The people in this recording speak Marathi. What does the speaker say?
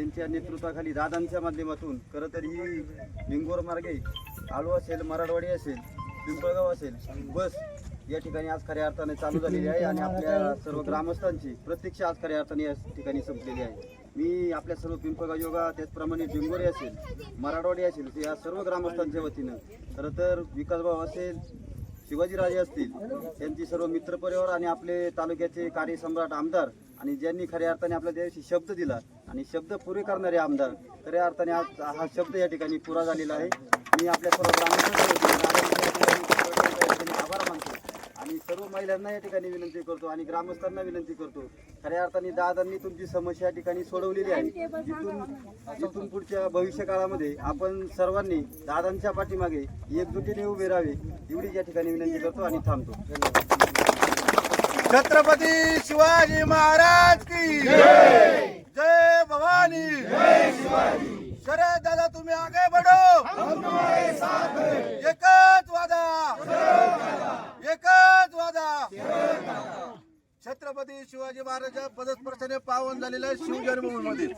यांच्या नेतृत्वाखाली दादांच्या माध्यमातून खरं तर ही लिंगोर मार्गे आळू असेल मराठवाडी असेल पिंपळगाव असेल बस या ठिकाणी आज खऱ्या अर्थाने चालू झालेली आहे आणि आपल्या सर्व ग्रामस्थांची प्रत्यक्ष आज खऱ्या अर्थाने या ठिकाणी संपलेली आहे. मी आपल्या सर्व पिंपळगाव योगा त्याचप्रमाणे डिंगोरे असेल मराठवाडी असेल या सर्व ग्रामस्थांच्या वतीनं खरं तर विकासभाऊ असेल शिवाजीराजे असतील त्यांची सर्व मित्रपरिवार आणि आपले तालुक्याचे कार्यसम्राट आमदार आणि ज्यांनी खऱ्या अर्थाने आपल्या देशाशी शब्द दिला आणि शब्द पुरे करणारे आमदार खऱ्या अर्थाने आज हा शब्द या ठिकाणी पुरा झालेला आहे. मी आपल्या सर्व वतीने आभार मानतो आणि सर्व महिलांना या ठिकाणी विनंती करतो आणि ग्रामस्थांना विनंती करतो. खऱ्या अर्थाने दादांनी तुमची समस्या या ठिकाणी सोडवलेली आहे. जिथून जिथून पुढच्या भविष्य काळामध्ये आपण सर्वांनी दादांच्या पाठीमागे एकजुटीने उभे राहावे एवढीच या ठिकाणी विनंती करतो आणि थांबतो. छत्रपती शिवाजी महाराज की जय. भवानी. शरद दादा तुम्ही आगे बढो. छत्रपती शिवाजी महाराजांच्या पदस्पर्शाने पावन झालेल्या मंदिर